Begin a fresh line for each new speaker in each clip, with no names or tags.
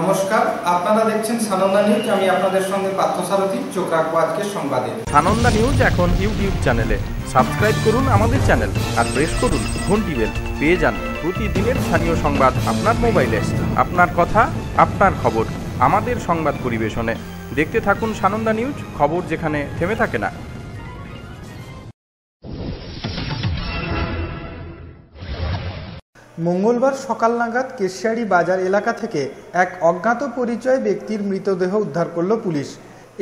নমস্কার, আপনারা দেখছেন সানন্দা নিউজ। আমি আপনাদের সঙ্গে পার্থসারথী। চোখ রাখব আজকের সংবাদে।
সানন্দা নিউজ এখন ইউটিউব চ্যানেলে। সাবস্ক্রাইব করুন আমাদের চ্যানেল আর প্রেস করুন ঘন্টি বেল। পেয়ে যান প্রতিদিনের স্থানীয় সংবাদ আপনার মোবাইলে। আপনার কথা, আপনার খবর। আমাদের সংবাদ পরিবেশনে। দেখতে থাকুন সানন্দা নিউজ, খবর যেখানে থেমে থাকে না।
মঙ্গলবার সকাল নাগাদ কেশিয়ারি বাজার এলাকা থেকে এক অজ্ঞাত পরিচয় ব্যক্তির মৃতদেহ উদ্ধার করল পুলিশ।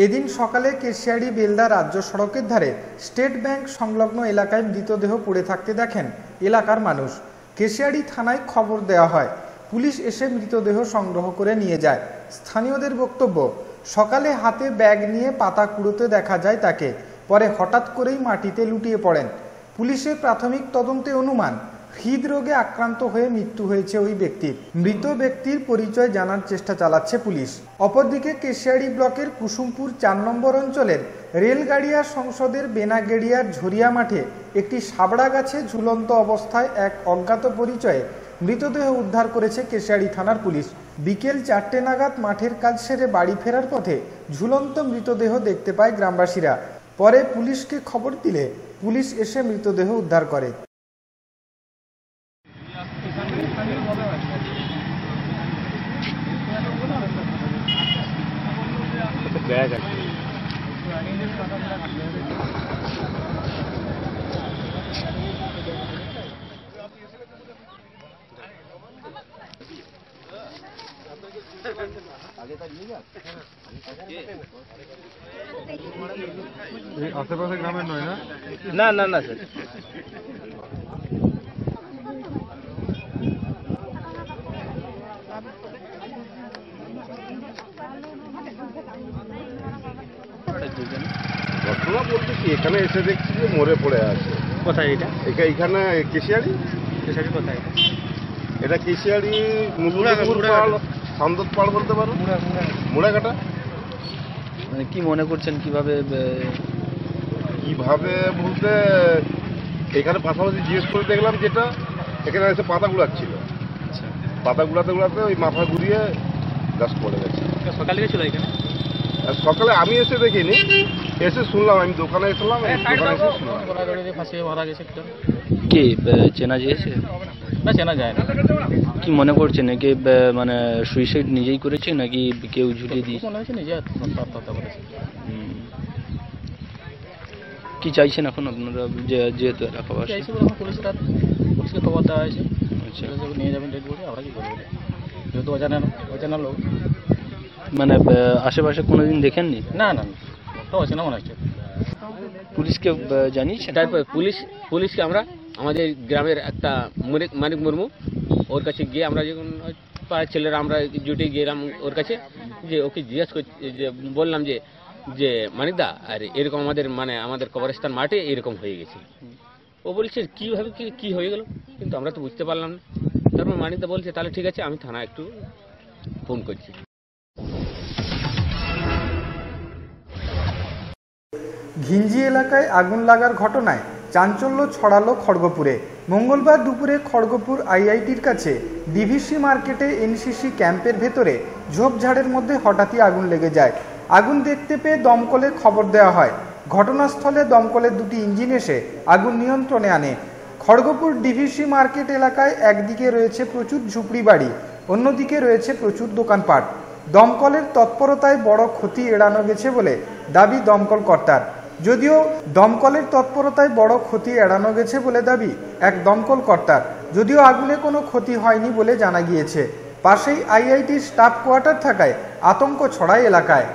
এদিন সকালে কেশিয়ারি বেলদা রাজ্য সড়কের ধারে স্টেট ব্যাংক সংলগ্ন এলাকায় মৃতদেহ পড়ে থাকতে দেখেন এলাকার মানুষ। কেশিয়ারি থানায় খবর দেওয়া হয়, পুলিশ এসে মৃতদেহ সংগ্রহ করে নিয়ে যায়। স্থানীয়দের বক্তব্য, সকালে হাতে ব্যাগ নিয়ে পাতা কুড়োতে দেখা যায় তাকে, পরে হঠাৎ করেই মাটিতে লুটিয়ে পড়েন। পুলিশের প্রাথমিক তদন্তে অনুমান হৃদরোগে আক্রান্ত হয়ে মৃত্যু হয়েছে ওই ব্যক্তির। মৃত ব্যক্তির পরিচয় জানার চেষ্টা চালাচ্ছে পুলিশ। অপরদিকে কেশিয়াড়ি ব্লকের কুসুমপুর চার নম্বর অঞ্চলের রেলগাড়িয়া সংসদের বেনাগেড়িয়ার ঝরিয়া মাঠে একটি সাবড়া গাছে ঝুলন্ত অবস্থায় এক অজ্ঞাত পরিচয়ে মৃতদেহ উদ্ধার করেছে কেশিয়াড়ি থানার পুলিশ। বিকেল চারটে নাগাদ মাঠের কাজ সেরে বাড়ি ফেরার পথে ঝুলন্ত মৃতদেহ দেখতে পায় গ্রামবাসীরা। পরে পুলিশকে খবর দিলে পুলিশ এসে মৃতদেহ উদ্ধার করে।
আশেপাশে গ্রামের নয় না?
না না না স্যার
ঘটনা বলতে কি এখানে এসে দেখছি যে মরে পড়ে আছে।
কোথায় এটা?
এখা- এখানে কেশিয়ারি?
সেটা কোথায়
এটা? কেশিয়ারি পাড় সান্দত পাড় বলতে পারো? মুড়াঘাটা?
মানে কি মনে করছেন কীভাবে
কীভাবে বলতে এখানে পাশাপাশি জিজ্ঞেস করে দেখলাম যেটা এখানে এসে পাতা গুলাচ্ছিল পাতা গুলাতে গুলাতে ওই মাথা ঘুরিয়ে গাছ পড়ে গেছে।
সকালে গেছিল এখানে?
সকালে আমি এসে দেখিনি। এসে শুনলাম আমি দোকানে এসলাম দোকানে এসে শুনলাম।
ফাঁসিয়ে মারা গেছে একটু।
কি চেনা গিয়েছে?
না চেনা যায় না।
কি মনে করছে আহ, মানে সুইসাইড নিজেই করেছে নাকি কেউ ঝুলিয়ে দিয়েছে?
মনে হচ্ছে নিজে আত্মহত্যা করেছে।
কি চাইছেন এখন আপনারা যে যেহেতু এলাকাবাসী?
চাইছি বলে এখন পুলিশরা পুলিশকে খবর দেওয়া হয়েছে।
আচ্ছা।
নিয়ে যাবেন ডেড বডি আমরা কি করব? যেহেতু অজানা অজানা লোক।
মানে আশেপাশে কোনোদিন দেখেননি?
না না তো অচেনা মনে হচ্ছে।
পুলিশকে জানিয়েছেন?
তারপর পুলিশ পুলিশকে আমরা আমাদের গ্রামের একটা মনিক মানিক মুর্মু ওর কাছে গিয়ে আমরা যখন পাড়ার ছেলেরা আমরা জুটে গেলাম ওর কাছে যে ওকে জিজ্ঞেস করছি যে বললাম যে যে মানিকদা আর এরকম আমাদের মানে আমাদের কবরস্থান মাঠে এরকম হয়ে গেছে। ও বলছে কীভাবে কি কী হয়ে গেল? কিন্তু আমরা তো বুঝতে পারলাম না। তারপর মানিকদা বলছে তাহলে ঠিক আছে আমি থানা একটু ফোন করছি।
ঘিঞ্জি এলাকায় আগুন লাগার ঘটনায় চাঞ্চল্য ছড়ালো খড়গপুরে। মঙ্গলবার দুপুরে খড়গপুর আইআইটির কাছে ডিভিসি মার্কেটে এনসিসি ক্যাম্পের ভেতরে ঝোপঝাড়ের মধ্যে হঠাৎই আগুন লেগে যায়। আগুন দেখতে পেয়ে দমকলে খবর দেওয়া হয়, ঘটনাস্থলে দমকলের দুটি ইঞ্জিন এসে আগুন নিয়ন্ত্রণে আনে। খড়গপুর ডিভিসি মার্কেট এলাকায় একদিকে রয়েছে প্রচুর ঝুপড়ি বাড়ি অন্যদিকে রয়েছে প্রচুর দোকানপাট। দমকলের তৎপরতায় বড় ক্ষতি এড়ানো গেছে বলে দাবি দমকল কর্তার। যদিও দমকলের তৎপরতায় বড় ক্ষতি এড়ানো গেছে বলে দাবি এক দমকল কর্তার। যদিও আগুনে কোনো ক্ষতি হয়নি বলে জানা গিয়েছে। পাশেই আইআইটির স্টাফ কোয়ার্টার থাকায় আতঙ্ক ছড়ায় এলাকায়।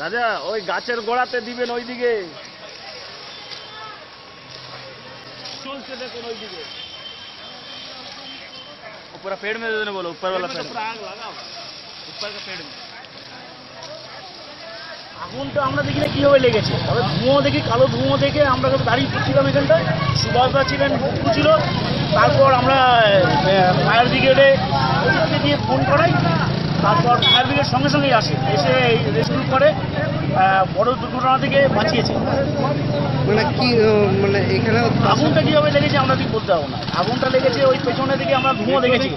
দাদা ওই গাছের গোড়াতে দিবেন ওইদিকে চলছে দেখুন ওইদিকে पूरा पेड़ में दे देना बोलो ऊपर वाला पेड़ पूरा आग लगाओ ऊपर का पेड़ में
আগুনটা আমরা দেখি না কীভাবে লেগেছে তবে ধুঁয়ো দেখি কালো ধুঁয়ো দেখে আমরা দাঁড়িয়ে পড়ছিলাম এখানটায় সুভাষদা ছিলেন বুকু ছিল তারপর আমরা ফায়ার ব্রিগেডে ওদেরকে দিয়ে ফোন করাই তারপর ফায়ার ব্রিগেড সঙ্গে সঙ্গেই আসে। এসে এই রেস্কিউ করে বড় দুর্ঘটনা থেকে বাঁচিয়েছে।
মানে কি মানে এখানে
আগুনটা কীভাবে লেগেছে আমরা ঠিক বলতে পারব না। আগুনটা লেগেছে ওই পেছনে দিকে আমরা ধুঁয়ো দেখেছি।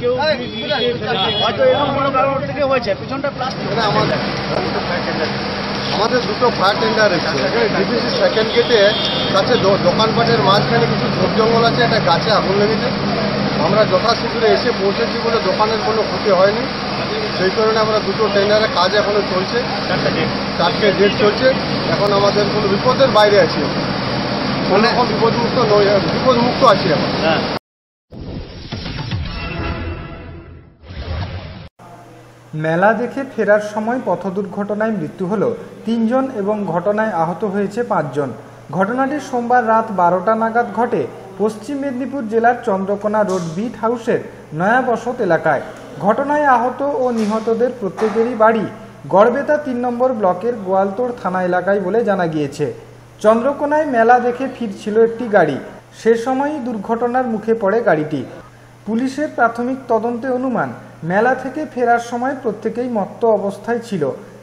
হয়তো এরকম কোনো কারণ থেকে হয়েছে পেছনটা প্লাস্টিক।
আমাদের আমাদের দুটো ফায়ার টেন্ডার এসছে ডিবিসি সেকেন্ড গেটে কাছে দোকানপাটের মাঝখানে কিছু ঝোপ জঙ্গল আছে একটা গাছে আগুন লেগেছে। আমরা যথাশীঘ্র এসে পৌঁছেছি বলে দোকানের কোনো ক্ষতি হয়নি। সেই কারণে আমরা দুটো টেন্ডারের কাজ এখনও চলছে। চারটে ডেট চলছে। এখন আমাদের কোনো বিপদের বাইরে আছি কোনো রকম বিপদমুক্ত নই বিপদমুক্ত আছি এখন
মেলা দেখে ফেরার সময় পথ দুর্ঘটনায় মৃত্যু হল তিনজন এবং ঘটনায় আহত হয়েছে পাঁচজন। ঘটনাটি সোমবার রাত বারোটা নাগাদ ঘটে পশ্চিম মেদিনীপুর জেলার চন্দ্রকোনা রোড বিট হাউসের নয়া বসত এলাকায়। ঘটনায় আহত ও নিহতদের প্রত্যেকেরই বাড়ি। গড়বেতা তিন নম্বর ব্লকের গোয়ালতোড় থানা এলাকায় বলে জানা গিয়েছে। চন্দ্রকোনায় মেলা দেখে ফিরছিল একটি গাড়ি। সে সময়ই দুর্ঘটনার মুখে পড়ে গাড়িটি। পুলিশের প্রাথমিক তদন্তে অনুমান, মেলা থেকে ফেরার সময় প্রত্যেকেই মত্ত অবস্থায় ছিল।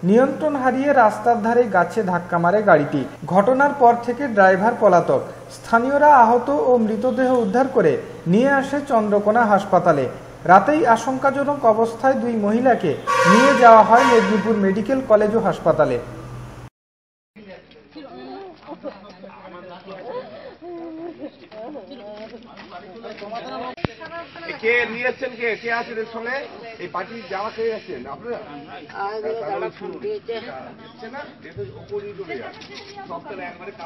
নিয়ন্ত্রণ হারিয়ে রাস্তার ধারে গাছে ধাক্কা মারে গাড়িটি। ঘটনার পর থেকে ড্রাইভার পলাতক। স্থানীয়রা আহত ও মৃতদেহ উদ্ধার করে নিয়ে আসে চন্দ্রকোনা হাসপাতালে। রাতেই আশঙ্কাজনক অবস্থায় দুই মহিলাকে নিয়ে যাওয়া হয় মেদিনীপুর মেডিকেল কলেজ ও হাসপাতালে।
কে নিয়ে এসছেন কে? কে আছেন এর সঙ্গে? এই পার্টি যাওয়া কে আছেন আপনারা? শুনুন। হচ্ছে না এটা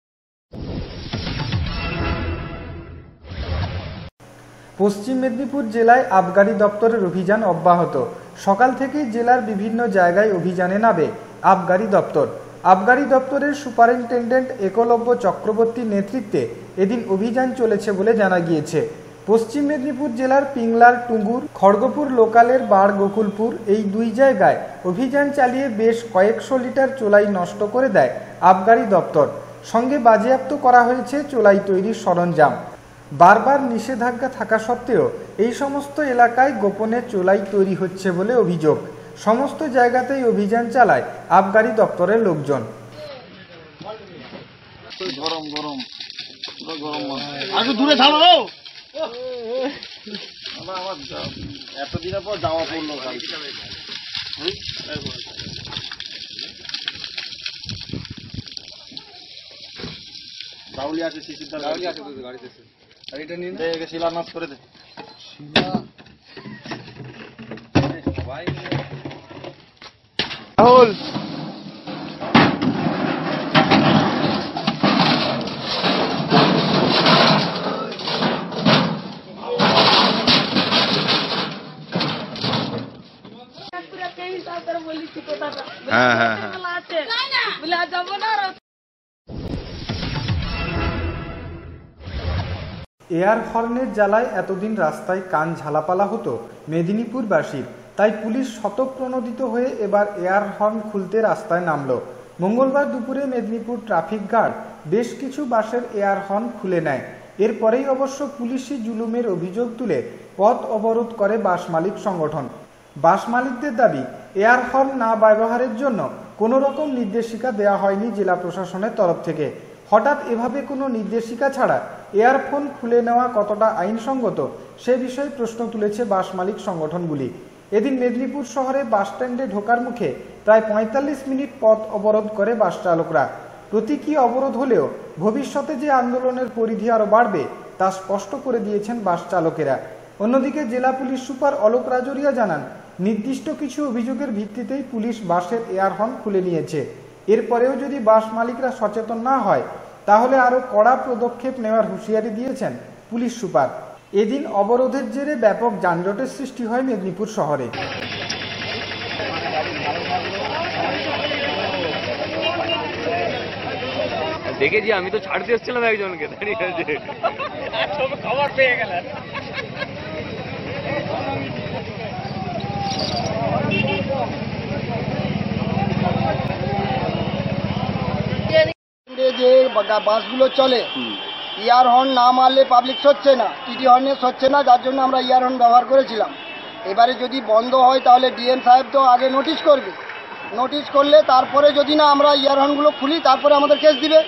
পশ্চিম মেদিনীপুর জেলায় আবগারি দপ্তরের অভিযান অব্যাহত। সকাল থেকেই জেলার বিভিন্ন জায়গায় অভিযানে নামে আবগারি দপ্তর। আবগারি দপ্তরের সুপারিনটেন্ডেন্ট একলব্য চক্রবর্তীর নেতৃত্বে এদিন অভিযান চলেছে বলে জানা গিয়েছে। পশ্চিম মেদিনীপুর জেলার পিংলার টুঙ্গুর, খড়গপুর লোকালের বাড় গোকুলপুর এই দুই জায়গায় অভিযান চালিয়ে বেশ কয়েকশো লিটার চোলাই নষ্ট করে দেয় আবগারি দপ্তর। সঙ্গে বাজেয়াপ্ত করা হয়েছে চোলাই তৈরির সরঞ্জাম। বারবার নিষেধাজ্ঞা থাকা সত্ত্বেও এই সমস্ত এলাকায় গোপনে চোলাই তৈরি হচ্ছে বলে অভিযোগ। সমস্ত জায়গাতেই অভিযান চালায় আবগারি দপ্তরের লোকজন।
গরম গরম।
দূরে থামো
আমার এতদিনের পর যাওয়া পড়ল গাড়ি আছে শিশির আছে গাড়িতে গাড়িটা নিয়ে দে একে শিলান্যাস করে দে
রাহুল হ্যাঁ হ্যাঁ হ্যাঁ
এয়ার হর্নের জ্বালায় এতদিন রাস্তায় কান ঝালাপালা হতো মেদিনীপুরবাসীর তাই পুলিশ শতপ্রণোদিত হয়ে এবার এয়ার হর্ন খুলতে রাস্তায় নামল। মঙ্গলবার দুপুরে মেদিনীপুর ট্রাফিক গার্ড বেশ কিছু বাসের এয়ার হর্ন খুলে নেয়। এরপরেই অবশ্য পুলিশি জুলুমের অভিযোগ তুলে পথ অবরোধ করে বাস মালিক সংগঠন। বাস মালিকদের দাবি, এয়ার হর্ন না ব্যবহারের জন্য কোনো রকম নির্দেশিকা দেওয়া হয়নি জেলা প্রশাসনের তরফ থেকে। হঠাৎ এভাবে কোনো নির্দেশিকা ছাড়া এয়ারফোন খুলে নেওয়া কতটা আইনসঙ্গত, সে বিষয়ে প্রশ্ন তুলেছে বাস মালিক সংগঠনগুলি। এদিন মেদিনীপুর শহরে বাস স্ট্যান্ডে ঢোকার মুখে প্রায় পঁয়তাল্লিশ মিনিট পথ অবরোধ করে বাস চালকরা। প্রতীকী অবরোধ হলেও ভবিষ্যতে যে আন্দোলনের পরিধি আরও বাড়বে, তা স্পষ্ট করে দিয়েছেন বাস চালকেরা। অন্যদিকে জেলা পুলিশ সুপার অলোক রাজরিয়া জানান, নির্দিষ্ট কিছু অভিযোগের ভিত্তিতেই পুলিশ বাসের এয়ার হর্ন খুলে নিয়েছে। এরপরেও যদি বাস মালিকরা সচেতন না হয় তাহলে আরও কড়া পদক্ষেপ নেওয়ার হুঁশিয়ারি দিয়েছেন পুলিশ সুপার। এদিন অবরোধের জেরে ব্যাপক যানজটের সৃষ্টি হয় মেদিনীপুর শহরে।
দেখেছি আমি তো ছাড়তে এসেছিলাম একজনকে দাঁড়িয়ে আছে।
খবর পেয়ে গেলেন
যে বা- বাসগুলো চলে। ইয়ার হর্ন না মারলে পাবলিক সচ্ছে না টিটি হর্নে সচ্ছে না যার জন্য আমরা ইয়ার হর্ন ব্যবহার করেছিলাম। এবারে যদি বন্ধ হয় তাহলে ডিএম সাহেব তো আগে নোটিশ করবে। নোটিশ করলে তারপরে যদি না আমরা ইয়ার হর্নগুলো খুলি তারপরে আমাদের কেস দিবে।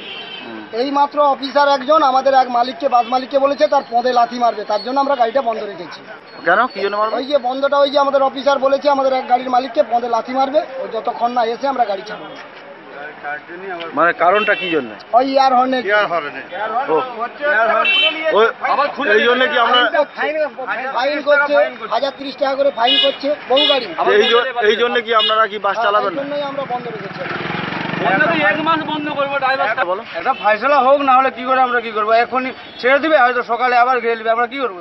এই মাত্র অফিসার একজন আমাদের এক মালিককে বাস মালিককে বলেছে তার পদে লাথি মারবে তার জন্য আমরা গাড়িটা বন্ধ রেখেছি।
কেন? কি
ওই যে বন্ধটা ওই যে আমাদের অফিসার বলেছে আমাদের এক গাড়ির মালিককে পদে লাথি মারবে ও যতক্ষণ না এসে আমরা গাড়ি ছাড়বো।
মানে কারণটা কি জন্য?
ওই ইয়ার হর্নে।
এই জন্য কি আমরা
ফাইন করছে। হাজার তিরিশ টাকা করে ফাইন করছে। বহু গাড়ি।
এই জন্য কি আপনারা কি বাস চালাবেন না?
আমরা বন্ধ রেখেছি।
একটা ফাইসলা হোক না হলে কি করে আমরা কি করব? এখনই ছেড়ে দিবে হয়তো সকালে আবার ঘিরে দিবে আমরা কি করব?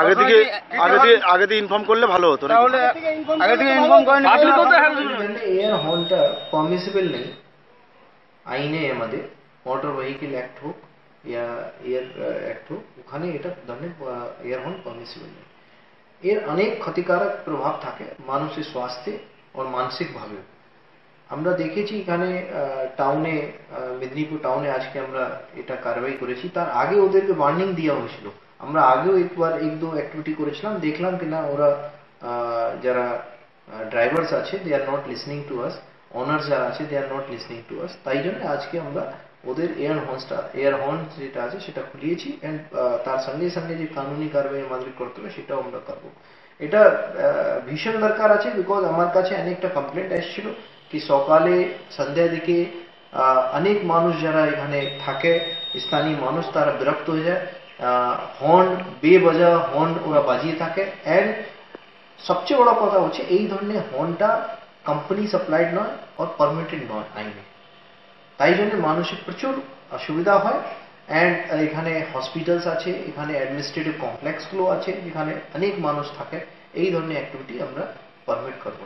আগে থেকে আগে থেকে আগে থেকে ইনফর্ম করলে ভালো হতো
তাহলে আগে থেকে ইনফর্ম করেন
এয়ার হর্নটা পারমিসিবল নেই। আইনে আমাদের। মোটর ভেহিকেল অ্যাক্ট হোক ইয়া এয়ার অ্যাক্ট হোক ওখানে এটা ধরনের এয়ার হর্ন পারমিসিবল নেই। এর অনেক ক্ষতিকারক প্রভাব থাকে মানুষের স্বাস্থ্যে ও মানসিকভাবেও আমরা দেখেছি এখানে টাউনে মেদিনীপুর টাউনে আজকে আমরা এটা কারবাই করেছি। তার আগে ওদেরকে ওয়ার্নিং দেওয়া হয়েছিল। আমরা আগেও একবার এক দু অ্যাক্টিভিটি করেছিলাম দেখলাম কিনা ওরা আহ, যারা ড্রাইভার্স আছে they are not listening to us owners যারা আছে they are not listening to us তাই জন্য আজকে আমরা ওদের এয়ার হর্নসটা এয়ার হর্ন যেটা আছে সেটা খুলিয়েছি অ্যান্ড তার সঙ্গে সঙ্গে যে কানুনি কারবাই আমাদের করতে হবে সেটাও আমরা করব। এটা আহ, ভীষণ দরকার আছে বিকজ আমার কাছে অনেকটা কমপ্লেন্ট এসেছিল কি সকালে সন্ধ্যা দিকে আহ, অনেক মানুষ যারা এখানে থাকে স্থানীয় মানুষ তারা বিরক্ত হয়ে যায়। হর্ন বেবজা হর্ন ওরা বাজিয়ে থাকে। অ্যান্ড সবচেয়ে বড় কথা হচ্ছে এই ধরনের হর্নটা কোম্পানি সাপ্লাইড নয় আর পারমিটেড নয় আইনে। তাই জন্য মানুষের প্রচুর অসুবিধা হয়। অ্যান্ড এখানে হসপিটালস আছে এখানে অ্যাডমিনিস্ট্রেটিভ কমপ্লেক্সগুলো আছে যেখানে অনেক মানুষ থাকে। এই ধরনের অ্যাক্টিভিটি আমরা পারমিট করব।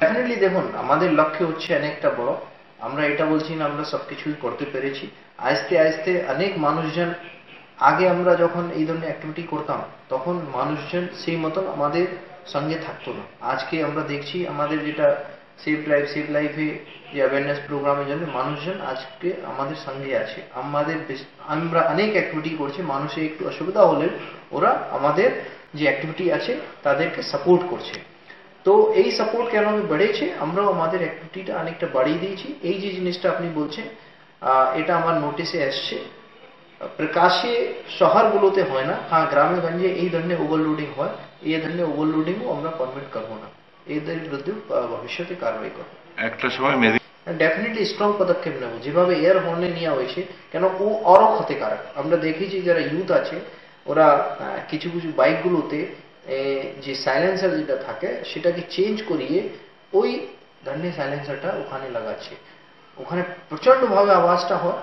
ডেফিনেটলি দেখুন আমাদের লক্ষ্য হচ্ছে অনেকটা বড়। আমরা এটা বলছি না, আমরা সবকিছুই করতে পেরেছি। আস্তে আস্তে অনেক মানুষজন, আগে আমরা যখন এই ধরনের অ্যাক্টিভিটি করতাম, তখন মানুষজন সেই মতন আমাদের সঙ্গে থাকতো না। আজকে আমরা দেখছি আমাদের যেটা সেফ ড্রাইভ সেফ লাইফে যে অ্যাওয়ারনেস প্রোগ্রামের জন্য মানুষজন আজকে আমাদের সঙ্গে আছে। আমাদের আমরা অনেক অ্যাক্টিভিটি করছি, মানুষের একটু অসুবিধা হলে ওরা আমাদের যে অ্যাক্টিভিটি আছে, তাদেরকে সাপোর্ট করছে। তো এই সাপোর্ট কেন আমি বেড়েছে আমরাও আমাদের অ্যাক্টিভিটিটা অনেকটা বাড়িয়ে দিয়েছি। এই যে জিনিসটা আপনি বলছেন এটা আমার নোটিসে আসছে প্রকাশ্যে শহরগুলোতে হয় না। হ্যাঁ গ্রামে গঞ্জে এই ধরনের ওভারলোডিং হয়। এই ধরনের ওভারলোডিংও আমরা পারমিট করব না। এদের বিরুদ্ধে ভবিষ্যতে কারবাই করব।
একটা সময় মেদি
ডেফিনেটলি স্ট্রং পদক্ষেপ নেব। যেভাবে এয়ার হর্নে নেওয়া হয়েছে কেন ও আরও ক্ষতিকারক আমরা দেখেছি যারা ইউথ আছে ওরা কিছু কিছু বাইকগুলোতে যে সাইলেন্সার যেটা থাকে, সেটাকে চেঞ্জ করিয়ে ওই ধরনের সাইলেন্সারটা ওখানে লাগাচ্ছে। ওখানে প্রচন্ডভাবে আওয়াজটা হয়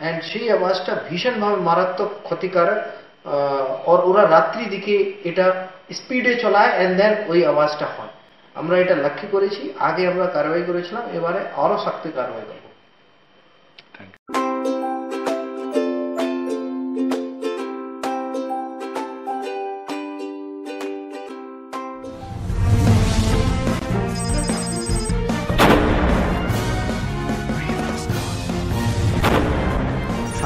অ্যান্ড সেই আওয়াজটা ভীষণভাবে মারাত্মক ক্ষতিকারক আর ওরা রাত্রি দিকে এটা স্পিডে চলায় অ্যান্ড দেন ওই আওয়াজটা হয়। আমরা এটা লক্ষ্য করেছি, আগে আমরা কারবাই করেছিলাম, এবারে আরও শক্ত কারবাই করব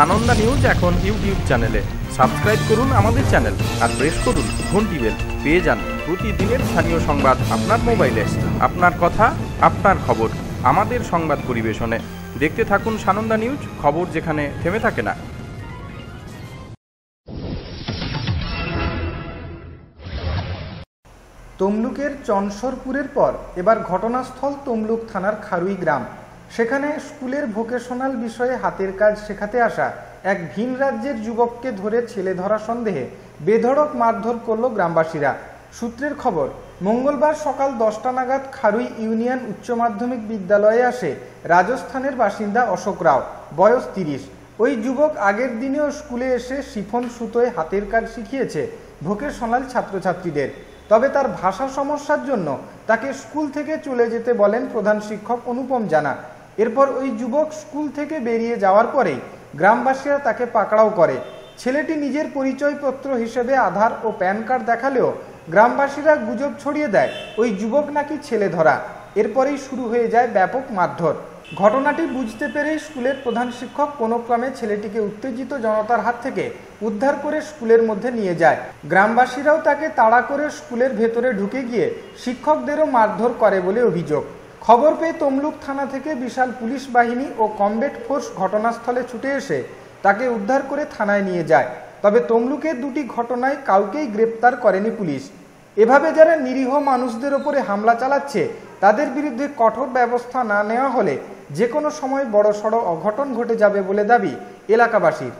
সানন্দা নিউজ এখন ইউটিউব চ্যানেলে। সাবস্ক্রাইব করুন আমাদের চ্যানেল আর প্রেস করুন ঘন্টি বেল। পেয়ে যান প্রতিদিনের স্থানীয় সংবাদ আপনার মোবাইলে। আপনার কথা, আপনার খবর আমাদের সংবাদ পরিবেশনে। দেখতে থাকুন সানন্দা নিউজ, খবর যেখানে থেমে থাকে না।
তমলুকের চনসরপুরের পর এবার ঘটনাস্থল তমলুক থানার খারুই গ্রাম। সেখানে স্কুলের ভোকেশনাল বিষয়ে হাতের কাজ শেখাতে আসা এক ভিন রাজ্যের যুবককে ধরে ছেলে ধরা সন্দেহে বেধড়ক মারধর করল গ্রামবাসীরা। সূত্রের খবর, মঙ্গলবার সকাল দশটা নাগাদ খারুই ইউনিয়ন উচ্চ মাধ্যমিক বিদ্যালয়ে আসে রাজস্থানের বাসিন্দা অশোক রাও, বয়স তিরিশ। ওই যুবক আগের দিনেও স্কুলে এসে শিফন সুতোয় হাতের কাজ শিখিয়েছে ভোকেশনাল ছাত্রছাত্রীদের। তবে তার ভাষা সমস্যার জন্য তাকে স্কুল থেকে চলে যেতে বলেন প্রধান শিক্ষক অনুপম জানা। এরপর ওই যুবক স্কুল থেকে বেরিয়ে যাওয়ার পরেই গ্রামবাসীরা তাকে পাকড়াও করে। ছেলেটি নিজের পরিচয়পত্র হিসেবে আধার ও প্যান কার্ড দেখালেও গ্রামবাসীরা গুজব ছড়িয়ে দেয়, ওই যুবক নাকি ছেলে ধরা। এরপরেই শুরু হয়ে যায় ব্যাপক মারধর। ঘটনাটি বুঝতে পেরেই স্কুলের প্রধান শিক্ষক কোনো ক্রমে ছেলেটিকে উত্তেজিত জনতার হাত থেকে উদ্ধার করে স্কুলের মধ্যে নিয়ে যায়। গ্রামবাসীরাও তাকে তাড়া করে স্কুলের ভেতরে ঢুকে গিয়ে শিক্ষকদেরও মারধর করে বলে অভিযোগ। খবর পেয়ে তমলুক থানা থেকে বিশাল পুলিশ বাহিনী ও কমবেট ফোর্স ঘটনাস্থলে ছুটে এসে তাকে উদ্ধার করে থানায় নিয়ে যায়। তবে তমলুকের দুটি ঘটনায় কাউকেই গ্রেপ্তার করেনি পুলিশ। এভাবে যারা নিরীহ মানুষদের ওপরে হামলা চালাচ্ছে, তাদের বিরুদ্ধে কঠোর ব্যবস্থা না নেওয়া হলে যে কোনো সময় বড় সড় অঘটন ঘটে যাবে বলে দাবি এলাকাবাসীর।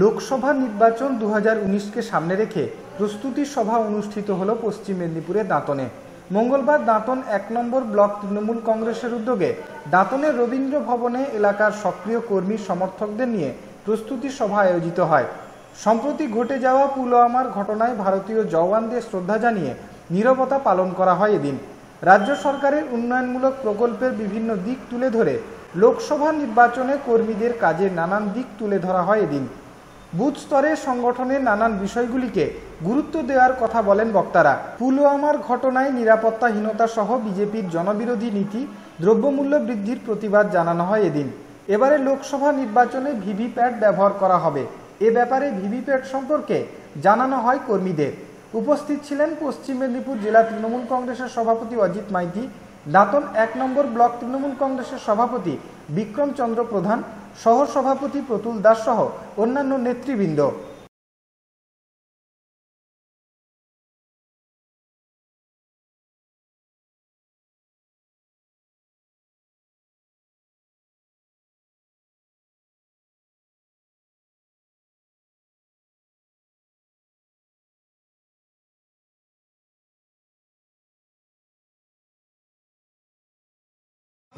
লোকসভা নির্বাচন দু কে সামনে রেখে প্রস্তুতি সভা অনুষ্ঠিত হল পশ্চিম মেদিনীপুরের দাঁতনে। মঙ্গলবার দাঁতন এক নম্বর ব্লক তৃণমূল কংগ্রেসের উদ্যোগে দাঁতনের রবীন্দ্র ভবনে এলাকার সক্রিয় কর্মী সমর্থকদের নিয়ে প্রস্তুতি সভা আয়োজিত হয়। সম্প্রতি ঘটে যাওয়া পুলওয়ামার ঘটনায় ভারতীয় জওয়ানদের শ্রদ্ধা জানিয়ে নীরবতা পালন করা হয় এদিন। রাজ্য সরকারের উন্নয়নমূলক প্রকল্পের বিভিন্ন দিক তুলে ধরে লোকসভা নির্বাচনে কর্মীদের কাজের নানান দিক তুলে ধরা হয় এদিন। বুথ স্তরে সংগঠনের নানান বিষয়গুলিকে গুরুত্ব দেওয়ার কথা বলেন বক্তারা। পুলওয়ামার ঘটনায় নিরাপত্তাহীনতা সহ বিজেপির জনবিরোধী নীতি দ্রব্যমূল্য বৃদ্ধির প্রতিবাদ জানানো হয় এদিন। এবারে লোকসভা নির্বাচনে ভিভিপ্যাট ব্যবহার করা হবে। এ ব্যাপারে ভিভিপ্যাট সম্পর্কে জানানো হয় কর্মীদের। উপস্থিত ছিলেন পশ্চিম মেদিনীপুর জেলা তৃণমূল কংগ্রেসের সভাপতি অজিত মাইতি, দাঁতন এক নম্বর ব্লক তৃণমূল কংগ্রেসের সভাপতি বিক্রমচন্দ্র প্রধান সহ সভাপতি প্রতুল দাস সহ অন্যান্য নেতৃবৃন্দ।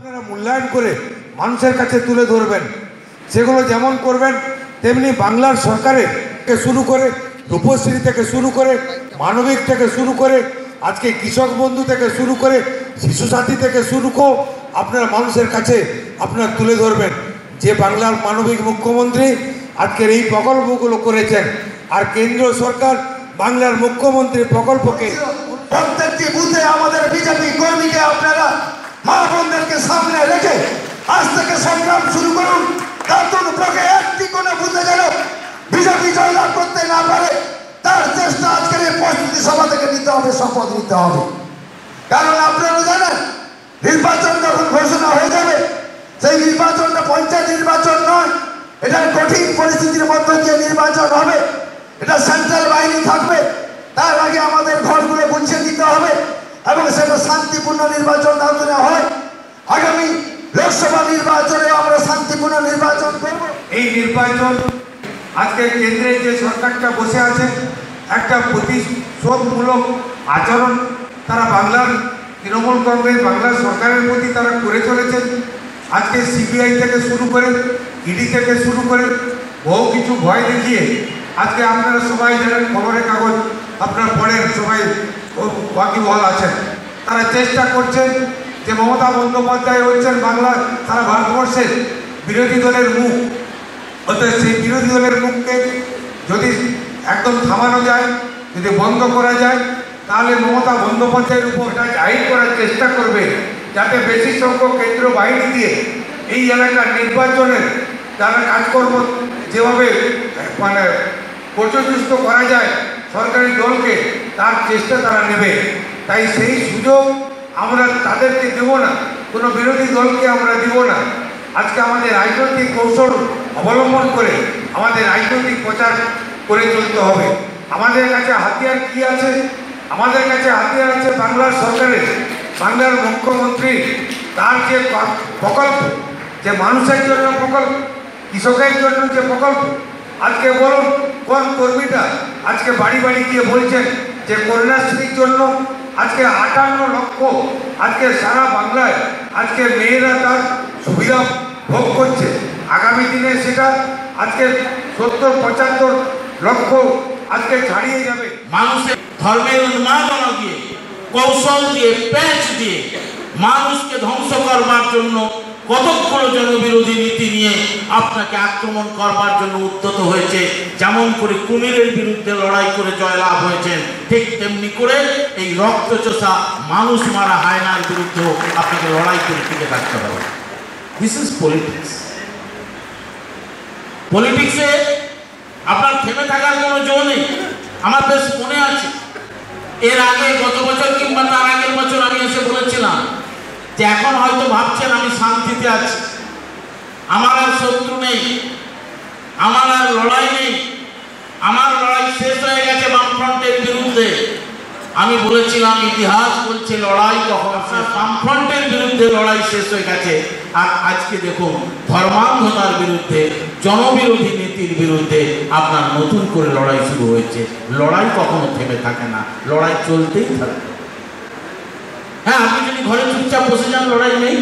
আপনারা মূল্যায়ন করে মানুষের কাছে তুলে ধরবেন। সেগুলো যেমন করবেন, তেমনি বাংলার সরকারের থেকে শুরু করে, রূপশ্রী থেকে শুরু করে, মানবিক থেকে শুরু করে, আজকে কৃষক বন্ধু থেকে শুরু করে, শিশু সাথী থেকে শুরু করে আপনারা মানুষের কাছে আপনারা তুলে ধরবেন। যে বাংলার মানবিক মুখ্যমন্ত্রী আজকের এই প্রকল্পগুলো করেছেন, আর কেন্দ্র সরকার বাংলার মুখ্যমন্ত্রী প্রকল্পকে
প্রত্যেকটি বুথে আমাদের বিজেপি কর্মীকে আপনারা মা বোনদেরকে সামনে রেখে আজ থেকে সংগ্রাম শুরু করুন। দাঁতুন ব্লকে একটি কোনো বুথে যেন বিজেপি জয়লাভ করতে না পারে, তার চেষ্টা আজকের এই প্রস্তুতি সভা থেকে নিতে হবে, শপথ নিতে হবে। কারণ আপনারা জানেন, নির্বাচন যখন ঘোষণা হয়ে যাবে, সেই নির্বাচনটা পঞ্চায়েত নির্বাচন নয়, এটা কঠিন পরিস্থিতির মধ্যে দিয়ে নির্বাচন হবে। এটা সেন্ট্রাল বাহিনী থাকবে, তার আগে আমাদের ঘরগুলো বুঝিয়ে দিতে হবে। এবং সেটা শান্তিপূর্ণ নির্বাচন দাঁড়ানো হয়। আগামী লোকসভা নির্বাচনে আমরা শান্তিপূর্ণ নির্বাচন করব।
এই নির্বাচন আজকে কেন্দ্রে যে সরকারটা বসে আছে, একটা প্রতিশোধমূলক আচরণ তারা বাংলার, তৃণমূল কংগ্রেস, বাংলার সরকারের প্রতি তারা করে চলেছেন। আজকে সিবিআই থেকে শুরু করে ইডি থেকে শুরু করে, বহু কিছু ভয় দেখিয়ে আজকে আপনারা সবাই জানেন, খবরের কাগজ আপনারা পড়েন, সবাই ওয়াকিবহাল আছেন। তারা চেষ্টা করছেন যে মমতা বন্দ্যোপাধ্যায় হচ্ছেন বাংলা সারা ভারতবর্ষের বিরোধী দলের মুখ। অর্থাৎ সেই বিরোধী দলের মুখকে যদি একদম থামানো যায়, যদি বন্ধ করা যায়, তাহলে মমতা বন্দ্যোপাধ্যায়ের উপর এটা জাহির করার চেষ্টা করবে যাতে বেশি সংখ্যক কেন্দ্র বাহিনী দিয়ে এই এলাকার নির্বাচনের যারা কাজকর্ম যেভাবে মানে প্রচুষ্ট করা যায় সরকারি দলকে তার চেষ্টা তারা নেবে। তাই সেই সুযোগ আমরা তাদেরকে দেব না। কোনো বিরোধী দলকে আমরা দেব না। আজকে আমাদের রাজনৈতিক কৌশল অবলম্বন করে আমাদের রাজনৈতিক প্রচার করে চলতে হবে। আমাদের কাছে হাতিয়ার কি আছে? আমাদের কাছে হাতিয়ার আছে বাংলার সরকারের। বাংলার মুখ্যমন্ত্রী, তার যে প্রকল্প, যে মানুষের জন্য প্রকল্প, কৃষকের জন্য যে প্রকল্প। আজকে বলুন কোন কর্মীটা আজকে বাড়ি বাড়ি গিয়ে বলছেন যে কন্যাশ্রীর জন্য আজকে আটান্ন লক্ষ, আজকে সারা বাংলায় আজকে মেয়েরা তার সুবিধা ভোগ করছে। আগামী দিনে সেটা আজকে সত্তর, পঁচাত্তর লক্ষ আজকে ছাড়িয়ে যাবে।
মানুষের ধর্মের উন্মাদনা দিয়ে, কৌশল দিয়ে, প্যাঁচ দিয়ে মানুষকে ধ্বংস করবার জন্য কতগুলো জনবিরোধী নীতি নিয়ে আপনাকে আক্রমণ করবার জন্য উদ্যত হয়েছে। যেমন করে কুমিরের বিরুদ্ধে লড়াই করে জয়লাভ হয়েছেন ঠিক তেমনি করে এই রক্তচোষা মানুষ মারা হায়নার বিরুদ্ধেও আপনাকে লড়াই করে টিকে থাকতে হবে। দিস ইজ পলিটিক্স পলিটিক্সে আপনার থেমে থাকার কোনো জো নেই। আমার বেশ মনে আছে। এর আগে গত বছর কিংবা তার আগের বছর আমি এসে বলেছিলাম যে এখন হয়তো ভাবছেন আমি শান্তিতে আছি। আমার আর শত্রু নেই। আমার আর লড়াই নেই। আমার লড়াই শেষ হয়ে গেছে বামফ্রন্টের বিরুদ্ধে। আমি বলেছিলাম ইতিহাস বলছে লড়াই কখন শেষ। বামফ্রন্টের বিরুদ্ধে লড়াই শেষ হয়ে গেছে। আর আজকে দেখুন ধর্মান্ধতার বিরুদ্ধে জনবিরোধী নীতির বিরুদ্ধে আপনার নতুন করে লড়াই শুরু হয়েছে। লড়াই কখনো থেমে থাকে না। লড়াই চলতেই থাকে হ্যাঁ আপনি ঘরে চুপচাপ বসে যান, লড়াই নেই।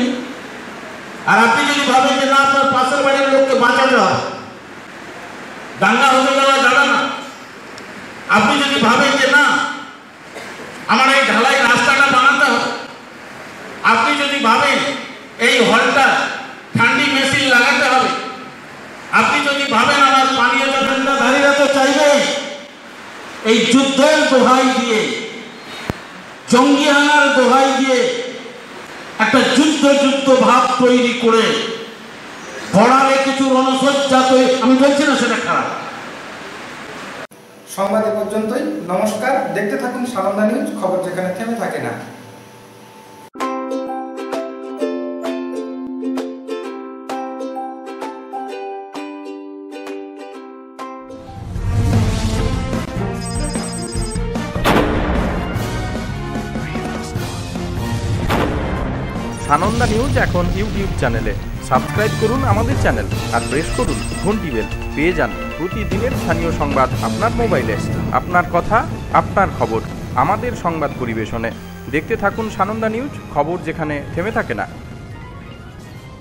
আর আপনি যদি ভাবেন যে না, আপনার পাশের বাড়ির লোককে বাঁচাতে হবে, দাঙ্গা হতে যাওয়া যাবে না। আপনি যদি ভাবেন যে না, আমার এই ঢালাই রাস্তাটা বানাতে হবে, আপনি যদি ভাবেন এই হলটা ঠান্ডি মেশিন লাগাতে হবে, আপনি যদি ভাবেন আমার পানীয় জলটা ধারীরা তো চাইবে, এই যুদ্ধের দোহাই দিয়ে, জঙ্গি হানার দোহাই দিয়ে একটা যুদ্ধ যুদ্ধ ভাব তৈরি করে ভরালে কিছু রণসজ্জা তৈরি আমি বলছি না সেটা খারাপ।
সংবাদ পর্যন্তই। নমস্কার। দেখতে থাকুন সানন্দা নিউজ, খবর যেখানে থেমে থাকে না।
নিউজ এখন ইউটিউব চ্যানেলে সাবস্ক্রাইব করুন আমাদের চ্যানেল আর প্রেস করুন ঘন্টি বেল পেয়ে যান প্রতিদিনের স্থানীয় সংবাদ আপনার মোবাইলে আপনার কথা, আপনার খবর, আমাদের সংবাদ পরিবেশনে। দেখতে থাকুন সানন্দা নিউজ খবর যেখানে থেমে থাকে না।